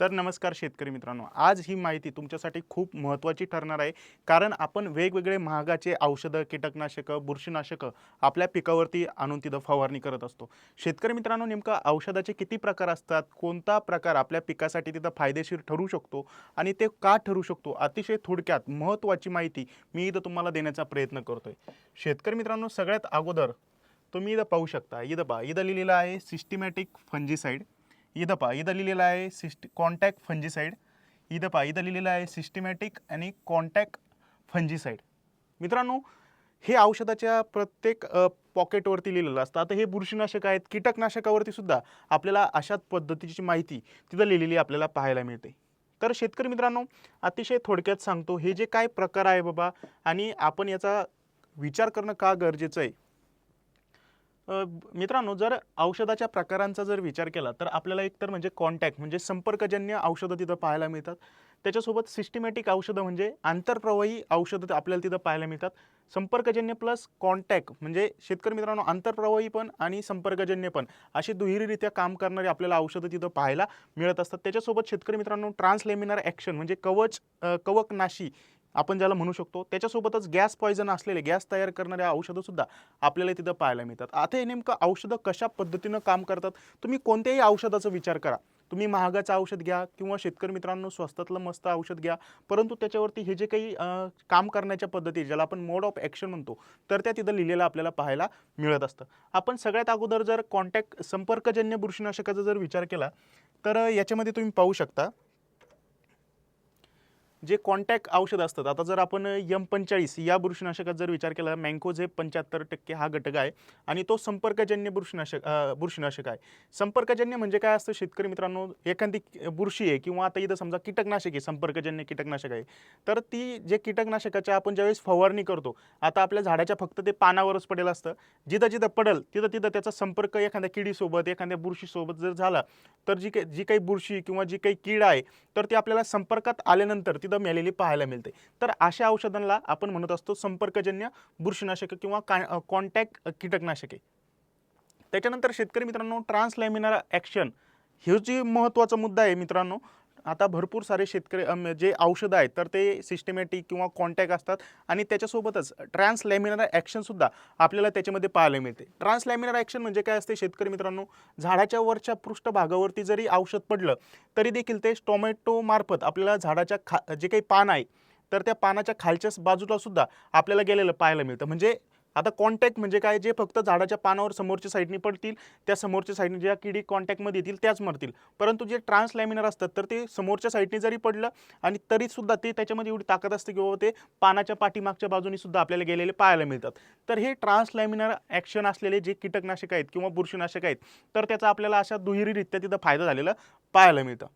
तर नमस्कार शेतकरी मित्रांनो आज ही माहिती तुमच्यासाठी खूप महत्त्वाची ठरणार आहे. कारण आपण वेगवेगळे महागाचे औषधं कीटकनाशकं बुरशीनाशकं आपल्या पिकावरती आणून तिथं फवारणी करत असतो. शेतकरी मित्रांनो नेमकं औषधाचे किती प्रकार असतात? कोणता प्रकार आपल्या पिकासाठी तिथं फायदेशीर ठरू शकतो? आणि ते का ठरू शकतो? अतिशय थोडक्यात महत्त्वाची माहिती मी इथं तुम्हाला देण्याचा प्रयत्न करतोय. शेतकरी मित्रांनो सगळ्यात अगोदर तुम्ही इथं पाहू शकता. इथं पहा इथं लिहिलेलं आहे सिस्टमॅटिक फंजीसाईड. इथं पहा इथं लिहिलेलं आहे सिस्टी कॉन्टॅक्ट फंजीसाईड इथं पहा इथं लिहिलेलं आहे सिस्टमॅटिक आणि कॉन्टॅक्ट फंजीसाईड मित्रांनो हे औषधाच्या प्रत्येक पॉकेटवरती लिहिलेलं असतं. आता हे बुरशीनाशक आहेत कीटकनाशकावरती सुद्धा आपल्याला अशाच पद्धतीची माहिती तिथं लिहिलेली आपल्याला पाहायला मिळते. तर शेतकरी मित्रांनो अतिशय थोडक्यात सांगतो हे जे काय प्रकार आहे बाबा आणि आपण याचा विचार करणं का गरजेचं आहे? मित्रांनो जर औषधाच्या प्रकारांचा जर विचार केला तर आपल्याला एकतर म्हणजे कॉन्टॅक्ट म्हणजे संपर्कजन्य औषधं तिथं पाहायला मिळतात. त्याच्यासोबत सिस्टमॅटिक औषधं म्हणजे आंतरप्रवाही औषधं आपल्याला तिथं पाहायला मिळतात. संपर्कजन्य प्लस कॉन्टॅक्ट म्हणजे शेतकरी मित्रांनो आंतरप्रवाही पण आणि संपर्कजन्य पण अशी दुहेरीरित्या काम करणारी आपल्याला औषधं तिथं पाहायला मिळत असतात. त्याच्यासोबत शेतकरी मित्रांनो ट्रान्सलेमिनार ॲक्शन म्हणजे कवच कवकनाशी आपण ज्याला म्हणू शकतो त्याच्यासोबतच गॅस पॉयझन असलेले गॅस तयार करणारे औषधंसुद्धा आपल्याला तिथं पाहायला मिळतात. आता हे नेमकं औषधं कशा पद्धतीनं काम करतात? तुम्ही कोणत्याही औषधाचा विचार करा. तुम्ही महागाचं औषध घ्या किंवा शेतकरी मित्रांनो स्वस्तातलं मस्त औषध घ्या परंतु त्याच्यावरती हे जे काही काम करण्याच्या पद्धती ज्याला आपण मोड ऑफ ॲक्शन म्हणतो तर त्या तिथं लिहिलेलं आपल्याला पाहायला मिळत असतं. आपण सगळ्यात अगोदर जर कॉन्टॅक्ट संपर्कजन्य बुरशीनाशकाचा जर विचार केला तर याच्यामध्ये तुम्ही पाहू शकता जे कॉन्टॅक्ट औषध असतात आता जर आपण यम पंचेचाळीस या बुरशीनाशकात जर विचार केला मँकोझे पंच्याहत्तर टक्के हा घटक आहे आणि तो संपर्कजन्य बुरशीनाशक बुरशीनाशक आहे. संपर्कजन्य म्हणजे काय असतं शेतकरी मित्रांनो? एखादी बुरशी आहे किंवा आता इथं समजा कीटकनाशक आहे संपर्कजन्य कीटकनाशक आहे. तर ती जे कीटकनाशकाच्या आपण ज्यावेळेस फवारणी करतो आता आपल्या झाडाच्या फक्त ते पानावरच पडेल असतं. जिथं जिथं पडेल तिथं तिथं त्याचा संपर्क एखाद्या किडीसोबत एखाद्या बुरशीसोबत जर झाला तर जी काही जी काही बुरशी किंवा जी काही कीड आहे तर ती आपल्याला संपर्कात आल्यानंतर तिथं मेलेली पाहायला मिळते. तर अशा औषधांना आपण म्हणत असतो संपर्कजन्य बुरशीनाशक किंवा का कॉन्टॅक्ट कीटकनाशके. त्याच्यानंतर शेतकरी मित्रांनो ट्रान्सलॅमिनर ॲक्शन हे जे महत्त्वाचा मुद्दा आहे मित्रांनो आता भरपूर सारे शेतकरी जे औषधं आहेत तर ते सिस्टमॅटिक किंवा कॉन्टॅक्ट असतात आणि त्याच्यासोबतच ट्रान्सलॅमिनर ॲक्शनसुद्धा आपल्याला त्याच्यामध्ये पाहायला मिळते. ट्रान्सलॅमिनर ॲक्शन म्हणजे काय असते शेतकरी मित्रांनो? झाडाच्या वरच्या पृष्ठभागावरती जरी औषध पडलं तरी देखील ते टोमॅटो मार्फत आपल्याला झाडाच्या खा जे काही पान आहे तर त्या पानाच्या खालच्या बाजूला सुद्धा आपल्याला गेलेलं पाहायला मिळतं. म्हणजे आता कॉन्टॅक्ट म्हणजे काय? जे फक्त झाडाच्या पानावर समोरच्या साईडने पडतील त्या समोरच्या साईडने ज्या किडी कॉन्टॅक्टमध्ये येतील त्याच मरतील. परंतु जे ट्रान्सलॅमिनर असतात तर ते समोरच्या साईडने जरी पडलं आणि तरीसुद्धा ते त्याच्यामध्ये एवढी ताकद असते की बाबा ते पानाच्या पाठीमागच्या बाजूने सुद्धा आपल्याला गेलेले पाहायला मिळतात. तर हे ट्रान्सलॅमिनर ॲक्शन असलेले जे कीटकनाशक आहेत किंवा बुरशीनाशक आहेत तर त्याचा आपल्याला अशा दुहेरीरित्या तिथं फायदा झालेला पाहायला मिळतं.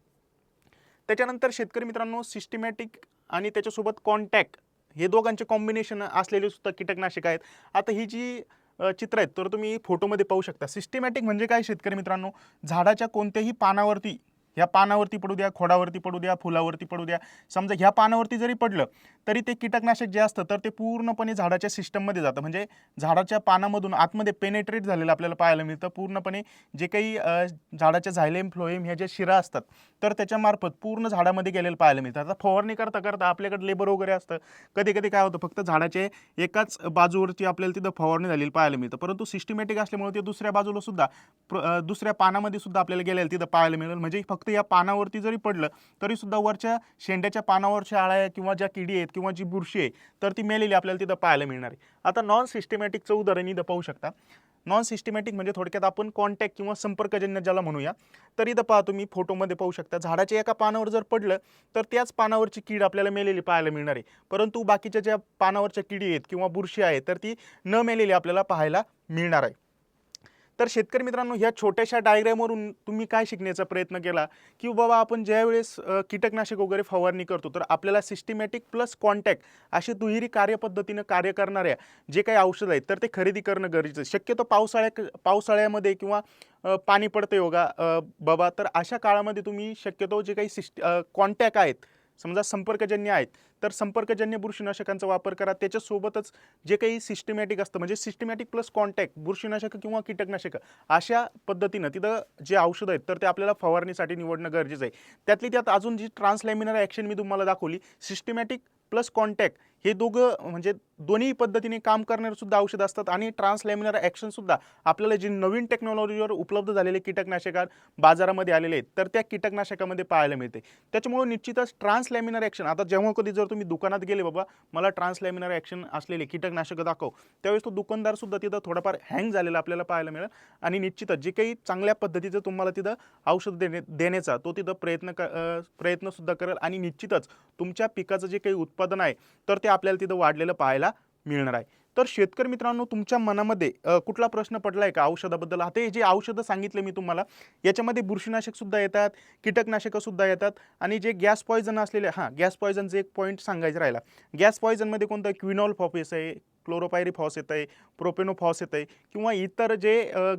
त्याच्यानंतर शेतकरी मित्रांनो सिस्टमॅटिक आणि त्याच्यासोबत कॉन्टॅक्ट हे दोघांचे कॉम्बिनेशन असलेले सुद्धा कीटकनाशक आहेत. आता ही जी चित्र आहेत तर तुम्ही फोटोमध्ये पाहू शकता. सिस्टमॅटिक म्हणजे काय शेतकरी मित्रांनो? झाडाच्या कोणत्याही पानावरती ह्या पानावरती पडू द्या खोडावरती पडू द्या फुलावरती पडू द्या. समजा ह्या पानावरती जरी पडलं तरी ते कीटकनाशक जे असतं तर ते पूर्णपणे झाडाच्या सिस्टममध्ये जातं. म्हणजे झाडाच्या पानामधून आतमध्ये पेनेट्रेट झालेलं आपल्याला पाहायला मिळतं. पूर्णपणे जे काही झाडाच्या झायलेम फ्लोएम ह्या ज्या शिरा असतात तर त्याच्यामार्फत पूर्ण झाडामध्ये गेलेलं पाहायला मिळतं. आता फवारणी करता करता आपल्याकडे लेबर वगैरे असतं. कधी कधी काय होतं फक्त झाडाचे एकाच बाजूवरती आपल्याला तिथं फवारणी झालेली पाहायला मिळतं. परंतु सिस्टमॅटिक असल्यामुळे ते दुसऱ्या बाजूला सुद्धा प्र- दुसऱ्या पानामध्ये सुद्धा आपल्याला गेलेलं तिथं पाहायला मिळेल. म्हणजे फक्त या पानावरती जरी पडलं तरीसुद्धा वरच्या शेंड्याच्या पानावरच्या आळ्या किंवा ज्या किडी आहेत किंवा जी बुरशी आहे तर ती मेलेली आपल्याला तिथं पाहायला मिळणार आहे. आता नॉन सिस्टमॅटिकचं उदाहरण इथं पाहू शकता. नॉन सिस्टमॅटिक म्हणजे थोडक्यात आपण कॉन्टॅक्ट किंवा संपर्कजन्य ज्याला म्हणूया तर इथं पहा तुम्ही फोटोमध्ये पाहू शकता. झाडाच्या एका पानावर जर पडलं तर त्याच पानावरची कीड आपल्याला मेलेली पाहायला मिळणार आहे. परंतु बाकीच्या ज्या पानावरच्या किडी आहेत किंवा बुरशी आहे तर ती न मेलेली आपल्याला पाहायला मिळणार आहे. तर शेतकरी मित्रांनो ह्या छोट्याशा डायग्रॅमवरून तुम्ही काय शिकण्याचा प्रयत्न केला की बाबा आपण ज्यावेळेस कीटकनाशक वगैरे फवारणी करतो तर आपल्याला सिस्टमॅटिक प्लस कॉन्टॅक्ट अशी दुहेरी कार्यपद्धतीनं कार्य करणाऱ्या जे काही औषध आहेत तर ते खरेदी करणं गरजेचं आहे. शक्यतो पावसाळ्या पावसाळ्यामध्ये किंवा पाणी पडतं योगा बाबा तर अशा काळामध्ये तुम्ही शक्यतो जे काही सिस्ट कॉन्टॅक्ट आहेत समजा संपर्कजन्य आहेत तर संपर्कजन्य बुरशीनाशकांचा वापर करा. त्याच्यासोबतच जे काही सिस्टमॅटिक असतं म्हणजे सिस्टमॅटिक प्लस कॉन्टॅक्ट बुरशीनाशक किंवा कीटकनाशकं अशा पद्धतीनं तिथं जे औषधं आहेत तर ते आपल्याला फवारणीसाठी निवडणं गरजेचं आहे. त्यातली त्यात अजून जी ट्रान्सलॅमिनर ॲक्शन मी तुम्हाला दाखवली सिस्टमॅटिक प्लस कॉन्टॅक्ट हे दोघं म्हणजे दोन्ही पद्धतीने काम करणारेसुद्धा औषधं असतात आणि ट्रान्सलॅमिनर ॲक्शनसुद्धा आपल्याला जी नवीन टेक्नॉलॉजीवर उपलब्ध झालेले कीटकनाशक बाजारामध्ये आलेले आहेत तर त्या कीटकनाशकामध्ये पाहायला मिळते. त्याच्यामुळे निश्चितच ट्रान्सलॅमिनर ॲक्शन आता जेव्हा कधी जर तुम्ही दुकानात गेले बाबा मला ट्रान्सलॅमिनर ॲक्शन असलेले कीटकनाशकं दाखव. त्यावेळेस तो दुकानदारसुद्धा तिथं थोडाफार हँग झालेला आपल्याला पाहायला मिळेल. आणि निश्चितच जे काही चांगल्या पद्धतीचं तुम्हाला तिथं औषध देणे देण्याचा तो तिथं प्रयत्न क प्रयत्नसुद्धा करेल. आणि निश्चितच तुमच्या पिकाचं जे काही उत्पादन आहे तर ते आपल्याला तिथं वाढलेलं पाहायला मिळणार आहे. तर शेतकरी मित्रांनो तुमच्या मनामध्ये कुठला प्रश्न पडला आहे का औषधाबद्दल? आता हे जे औषधं सांगितले मी तुम्हाला याच्यामध्ये बुरशीनाशकसुद्धा येतात कीटकनाशकंसुद्धा येतात आणि जे गॅस पॉयझन असलेले हां गॅस पॉयझनचं एक पॉईंट सांगायचं राहिला. गॅस पॉयझनमध्ये कोणतं? क्विनॉल फॉपेस आहे क्लोरोपायरीफॉस येत आहे प्रोपेनोफॉस येत आहे किंवा इतर जे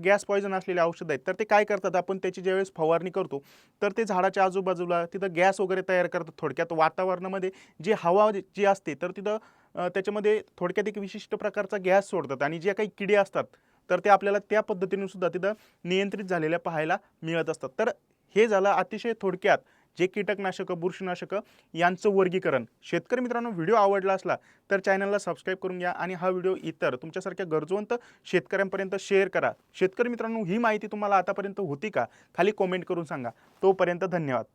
गॅस पॉयझन असलेले औषधं आहेत तर ते काय करतात? आपण त्याची ज्यावेळेस फवारणी करतो तर ते झाडाच्या आजूबाजूला तिथं गॅस वगैरे तयार करतात थोडक्यात. वातावरणामध्ये जी हवा जी- असते तर तिथं त्याच्यामध्ये थोडक्यात एक विशिष्ट प्रकारचा गॅस सोडतात आणि जे काही किडे असतात तर ते आपल्याला त्या पद्धतीने सुद्धा तिथं नियंत्रित झालेल्या पाहायला मिळत असतात. तर हे झालं अतिशय थोडक्यात. जे कीटकनाशकं बुरशीनाशकं यांचं वर्गीकरण. शेतकरी मित्रांनो व्हिडिओ आवडला असला तर चॅनलला सबस्क्राईब करून घ्या आणि हा व्हिडिओ इतर तुमच्यासारख्या गरजवंत शेतकऱ्यांपर्यंत शेअर करा. शेतकरी मित्रांनो ही माहिती तुम्हाला आतापर्यंत होती का? खाली कॉमेंट करून सांगा. तोपर्यंत धन्यवाद.